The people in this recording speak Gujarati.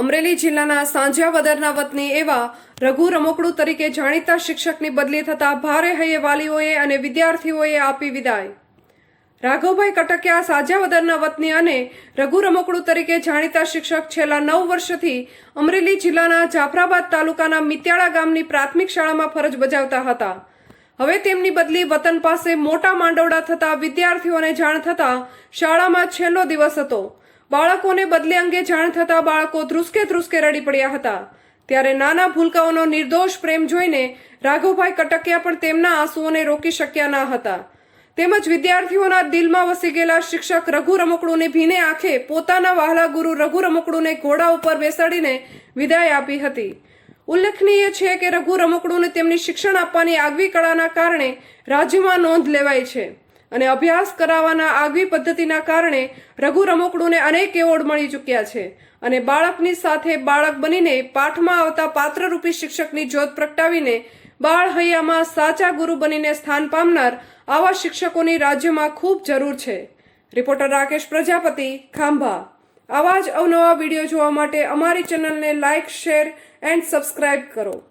અમરેલી જિલ્લાના સાંજિયાવદરના વતની એવા રઘુ રમોકડું તરીકે જાણીતા શિક્ષકની બદલી થતાં ભારે હૈયે વાલીઓએ અને વિદ્યાર્થીઓએ આપી વિદાય. રાઘવભાઈ કટકિયા સાજાવદરના વતની અને રઘુ રમકડું તરીકે જાણીતા શિક્ષક છેલ્લા નવ વર્ષથી અમરેલી જિલ્લાના જાફરાબાદ તાલુકાના મિત્યાળા ગામની પ્રાથમિક શાળામાં ફરજ બજાવતા હતા. હવે તેમની બદલી વતન પાસે મોટા માંડવડા થતા વિદ્યાર્થીઓને જાણ થતા શાળામાં છેલ્લો દિવસ હતો. બાળકોને બદલે અંગે જાણ થતા બાળકો ધ્રુસકે ધ્રુસકે રડી પડ્યા હતા. ત્યારે નાના ભૂલકાઓનો નિર્દોષ પ્રેમ જોઈને રાઘવભાઈ કટકિયા પણ તેમના આંસુઓને રોકી શક્યા ન હતા. તેમજ વિદ્યાર્થીઓના દિલમાં વસી ગયેલા શિક્ષક રઘુ રમકડુને ભીને આંખે પોતાના વહાલા ગુરુ રઘુ રમકડુને ઘોડા ઉપર બેસાડીને વિદાય આપી હતી. ઉલ્લેખનીય છે કે રઘુ રમકડુને તેમની શિક્ષણ આપવાની આગવી કળાના કારણે રાજ્યમાં નોંધ લેવાય છે. અને અભ્યાસ કરાવવાના આગવી પદ્ધતિના કારણે રઘુ રમકડુંને અનેક એવોર્ડ મળી ચૂક્યા છે. અને બાળકની સાથે બાળક બનીને પાઠમાં આવતા પાત્રરૂપી શિક્ષકની જ્યોત પ્રગટાવીને બાળ હૈયામાં સાચા ગુરુ બનીને સ્થાન પામનાર આવા શિક્ષકોની રાજ્યમાં ખૂબ જરૂર છે. રિપોર્ટર રાકેશ પ્રજાપતિ, ખાંભા. આવા જ અવનવા વીડિયો જોવા માટે અમારી ચેનલને લાઇક શેર એન્ડ સબસ્ક્રાઇબ કરો.